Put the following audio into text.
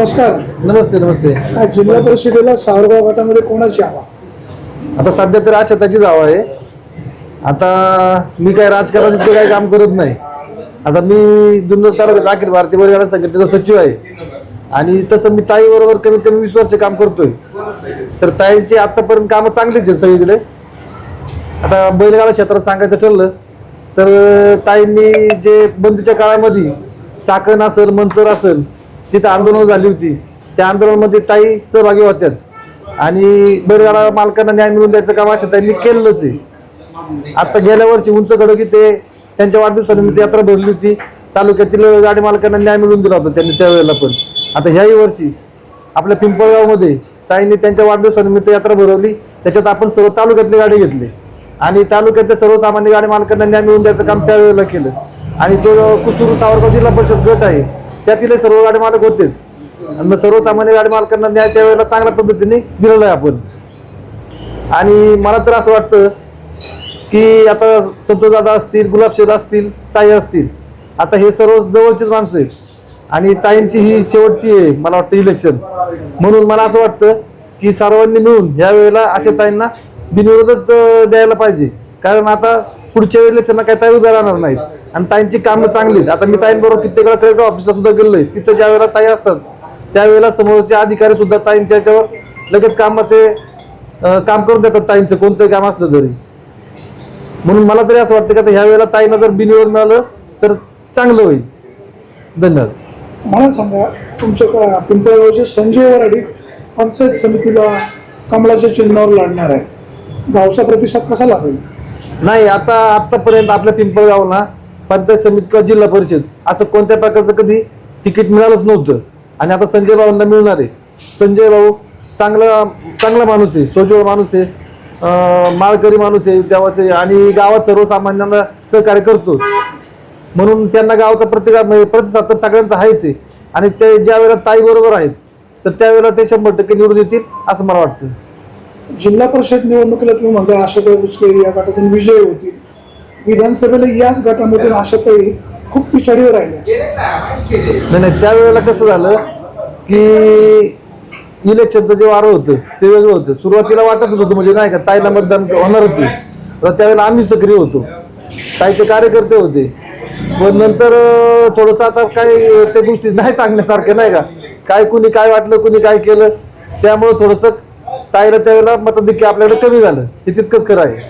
नमस्कार. नमस्ते नमस्ते. जिल्हा परिषदेला सावरगाव गटामध्ये कोणाची हवा? आता सध्या तर आशाताचीच हवा आहे. आता मी काय राजकारणात इतकं काही काम करत नाही. आता मी जुन्नर तालुक्यात अखिल भारतीय बैलगाडा संघटनेचा सचिव आहे. आणि तसं मी ताई बरोबर कमीत कमी वीस वर्ष काम करतोय. तर ताईंची आतापर्यंत कामं चांगलीच आहेत सगळीकडे. आता बैलगाडा क्षेत्रात सांगायचं ठरलं तर ताईंनी जे बंदीच्या काळामध्ये चाकण असेल मनसर असेल तिथं आंदोलन झाली होती. त्या आंदोलनामध्ये ताई सहभागी होत्याच. आणि बैलगाडा मालकांना न्याय मिळवून द्यायचं काम अशा त्यांनी केलंच आहे. आता गेल्या वर्षी उंच कडकी ते त्यांच्या वाढदिवसानिमित्त यात्रा भरली होती. तालुक्यातील गाडी मालकांना न्याय मिळवून दिला होता त्यांनी त्यावेळेला पण. आता ह्याही वर्षी आपल्या पिंपळगावमध्ये ताईंनी त्यांच्या वाढदिवसानिमित्त यात्रा भरवली. त्याच्यात आपण सर्व तालुक्यातले गाडी घेतले. आणि तालुक्यातल्या सर्वसामान्य गाडी मालकांना न्याय मिळवून द्यायचं काम त्यावेळेला केलं. आणि जो कुसूर सावरगाव जिल्हा परिषद गट आहे त्यातील सर्व गाडी मालक होतेच. आणि मग सर्वसामान्य गाडी मालकांना न्याय त्यावेळेला चांगल्या पद्धतीने दिलेला आहे आपण. आणि मला तर असं वाटतं की आता संतोष दादा असतील गुलाबशेर असतील ताई असतील आता हे सर्व जवळचीच माणसं आहेत. आणि ताईंची ही शेवटची आहे मला वाटतं इलेक्शन म्हणून मला असं वाटतं की सर्वांनी मिळून या वेळेला अशा ताईंना बिनविरोधच द्यायला पाहिजे. कारण आता पुढच्या इलेक्शनला काही ताई उभ्या राहणार नाहीत. आणि ताईंची कामं चांगली आता मी ताईंबरोबर कित्येक वेळा कलेक्टर ऑफिसला सुद्धा गेलोय तिथं ज्या वेळेला ताई असतात त्यावेळेला समोरचे अधिकारी सुद्धा ताईंच्या याच्यावर लगेच कामाचे काम करून देतात ताईंचं. कोणतंही काम असलं तरी. म्हणून मला तरी असं वाटतं की आता ह्या वेळेला ताईंना जर बिनविरोध मिळालं तर चांगलं होईल. धन्यवाद. मला सांगा तुमच्या पिंपळगावचे संजय वराडी पंचायत समितीला कमळाच्या चिन्हावर लढणार आहे. गावचा प्रतिसाद कसा लागेल? नाही आता आतापर्यंत आपल्या पिंपळगावला पंचायत समिती किंवा जिल्हा परिषद असं कोणत्या प्रकारचं कधी तिकीट मिळालंच नव्हतं. आणि आता संजय भाऊंना मिळणार आहे. संजय भाऊ चांगला चांगला माणूस आहे सोज्वळ माणूस आहे. माळकरी माणूस आहे देवाचे आणि गावात सर्वसामान्यांना सहकार्य करतो. म्हणून त्यांना गावाचा प्रतिकार म्हणजे प्रतिसाद तर सगळ्यांचा आहेच आहे. आणि ते ज्या वेळेला ताई बरोबर आहेत तर त्यावेळेला ते शंभर टक्के निवडून येतील असं मला वाटतं. जिल्हा परिषद निवडणुकीला तुम्ही म्हणता आशाबाई बुचके या गटातून विजय होतील. विधानसभेला याच गटामधून आशाताई खूप पिछाडीवर राहिल्या. नाही नाही त्यावेळेला कसं झालं की इलेक्शनचं जे वारं होतं ते वेगळं होतं. सुरुवातीला वाटतच होतं म्हणजे नाही का ताईला मतदान होणारच आहे. तर त्यावेळेला आम्ही सक्रिय होतो. ताईचे कार्यकर्ते होते. पण नंतर थोडंसं आता काही त्या गोष्टी नाही सांगण्यासारख्या नाही का. काय कुणी काय वाटलं कुणी काय केलं. त्यामुळे थोडंसं ताईला त्यावेळेला मताधिक्य आपल्याकडे कमी झालं. हे तितकंच खरं आहे.